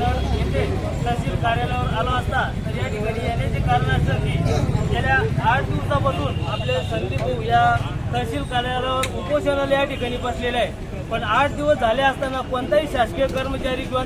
येथे तहसील कार्यालयावर आलो असता तर या ठिकाणी येण्याचे कारण असं की गेल्या आठ दिवसापासून आपले संदीप भाऊ या तहसील कार्यालयावर उपोषणाला या ठिकाणी बसलेले आहे पण आठ दिवस झाले असताना कोणताही शासकीय कर्मचारी किंवा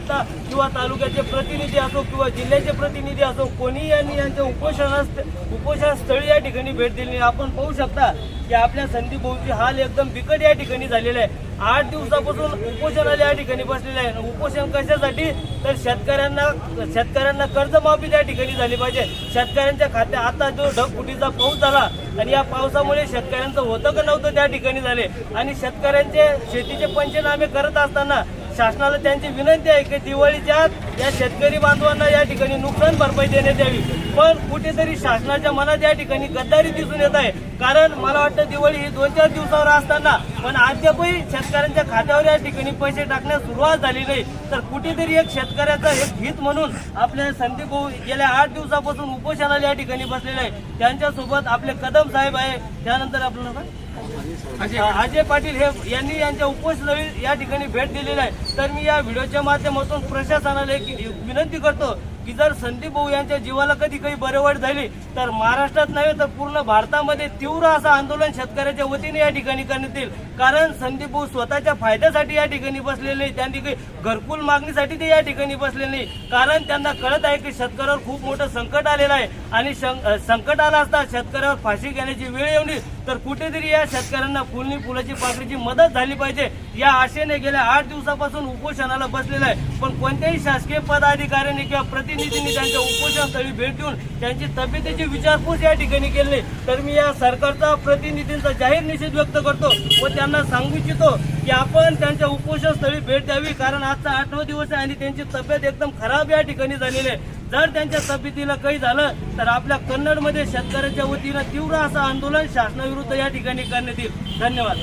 किंवा तालुक्याचे प्रतिनिधी असो किंवा जिल्ह्याचे प्रतिनिधी असो कोणी यांनी यांच्या उपोषणास उपोषण स्थळी या ठिकाणी भेट दिली नाही. आपण पाहू शकता की आपल्या संदीप भाऊची हाल एकदम बिकट या ठिकाणी झालेला आहे आठ दिवसापासून उपोषणाला या ठिकाणी बसलेले आहे. उपोषण कशासाठी? तर शेतकऱ्यांना शेतकऱ्यांना कर्जमाफी त्या ठिकाणी झाली पाहिजे. शेतकऱ्यांच्या खात्यात आता जो ढगफुटीचा पाऊस झाला आणि या पावसामुळे शेतकऱ्यांचं होतं का नव्हतं त्या ठिकाणी झाले. आणि शेतकऱ्यांचे शेतीचे पंचनामे करत असताना शासनाला त्यांची विनंती आहे की दिवाळीच्या या शेतकरी बांधवांना या ठिकाणी नुकसान भरपाई देण्यात यावी. पण कुठेतरी शासनाच्या मनात या ठिकाणी गद्दारी दिसून येत आहे. कारण मला वाटतं दिवाळी ही दोन चार दिवसावर असताना पण अद्यापही शेतकऱ्यांच्या खात्यावर या ठिकाणी पैसे टाकण्यास सुरुवात झाली नाही. तर कुठेतरी एक शेतकऱ्याचं एक हित म्हणून आपले संदीप भाऊ गेल्या आठ दिवसापासून उपोषणाला या ठिकाणी बसलेले आहे त्यांच्यासोबत आपले कदम साहेब आहे. त्यानंतर आपलं अजय पाटील. हे यांनी यांच्या उपोषणाला या ठिकाणी भेट दिलेली आहे. तर मी या व्हिडिओच्या माध्यमातून प्रशासनाला एक विनंती करतो की जर संदीप भाऊ यांच्या जीवाला कधी काही बरेवाट झाली तर महाराष्ट्रात नव्हे तर पूर्ण भारतामध्ये तीव्र असं आंदोलन शेतकऱ्याच्या वतीने या ठिकाणी करण्यात येईल. कारण संदीप भाऊ स्वतःच्या फायद्यासाठी या ठिकाणी बसलेले नाही त्यांनी काही घरकुल मागणीसाठी ते या ठिकाणी बसले नाही. कारण त्यांना कळत आहे की शेतकऱ्यावर खूप मोठं संकट आलेलं आहे आणि संकट आलं असता शेतकऱ्यावर फाशी घेण्याची वेळ येऊन तर कुठेतरी या शेतकऱ्यांना फुलनी फुलाची पाकळीची मदत झाली पाहिजे. या आशेने गेल्या आठ दिवसापासून उपोषणाला बसलेला आहे. पण कोणत्याही शासकीय पदाधिकाऱ्यांनी किंवा प्रति प्रतिनिधींनी त्यांच्या उपोषणस्थळी भेट देऊन त्यांची तब्येतीची विचारपूस या ठिकाणी केली. तर मी या सरकारचा प्रतिनिधींचा जाहीर निषेध व्यक्त करतो व त्यांना सांगू इच्छितो की आपण त्यांच्या उपोषणस्थळी भेट द्यावी कारण आजचा आठवा दिवस आहे आणि त्यांची तब्येत एकदम खराब या ठिकाणी झालेली आहे. जर त्यांच्या तब्येतीला काही झालं तर आपल्या कन्नडमध्ये शेतकऱ्यांच्या वतीनं तीव्र असं आंदोलन शासनाविरुद्ध या ठिकाणी करण्यात येईल. धन्यवाद.